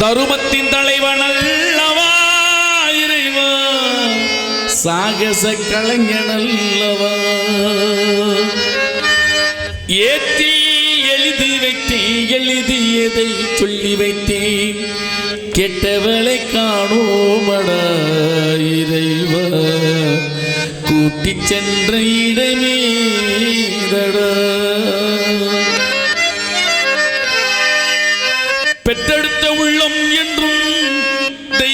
தருமத்தின் தலைவன் அல்லவா இறைவா? சாகச கலைஞன் அல்லவா? ஏற்றி எழுதி வைத்தேன் எழுதியதை சொல்லி வைத்தேன் கெட்டவளை காணோமடா இறைவா? கூட்டிச் சென்ற இடமே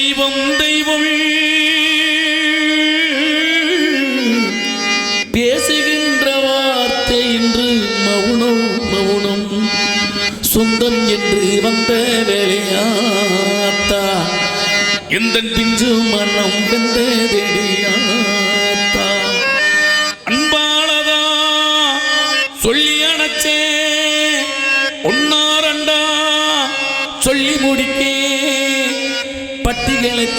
தெய்வம் தெய்வம். பேசுகின்ற வார்த்தை என்று மௌனம் மௌனம். சொந்தம் என்று வந்த வேலையாத்தா. எந்த பிஞ்சு மனம் வெந்ததெடியா?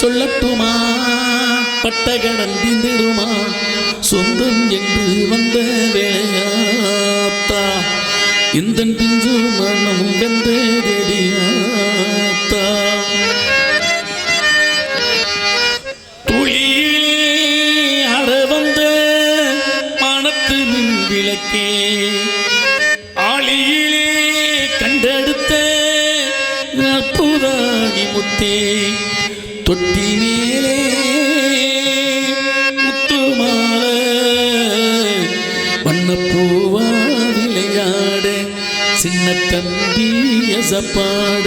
சொல்லட்டுமா? பட்டகடல் தீந்திடுமா சொந்தம் என்று வந்த வேளையாத்தா இந்த பிஞ்சு மனம் வெந்தேடியாத்தா துளியில் அட வந்த மனத்து மின் விளக்கே. ஆளியிலே கண்டெடுத்த அற்புதாணி முத்தே. தொட்டி மேலே முத்துமால வண்ணப்பூவா விளையாட சின்ன தம்பி எசப்பாட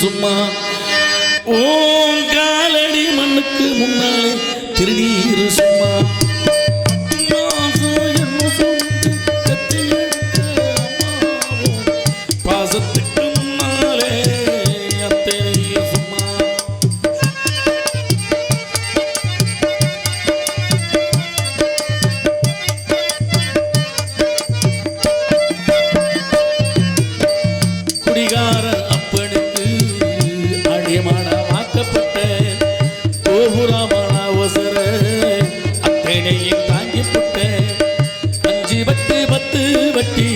சும்மா ஓ காலடி மண்ணுக்கு முன்னாலே திருநீர் வட்டி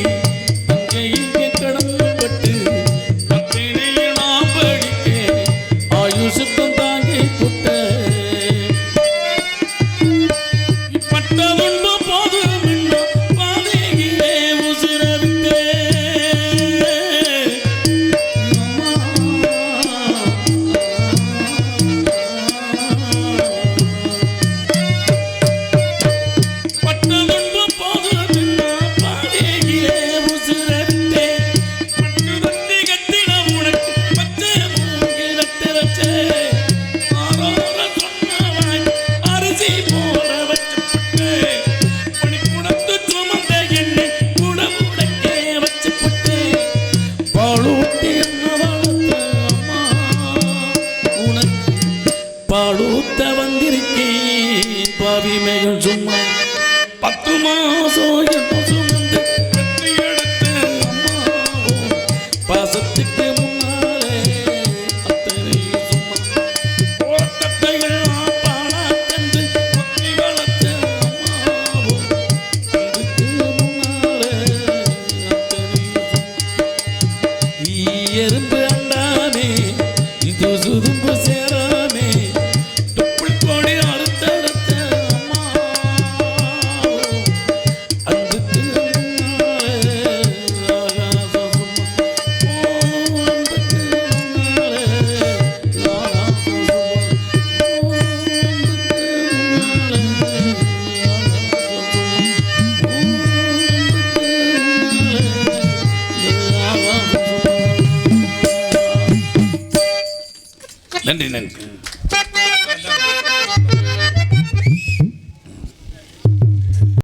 பாலூத்த வந்திருக்கே பாவி மேகம் சும்மா பத்து மாசம் எறும்பு நன்றி நன்றி.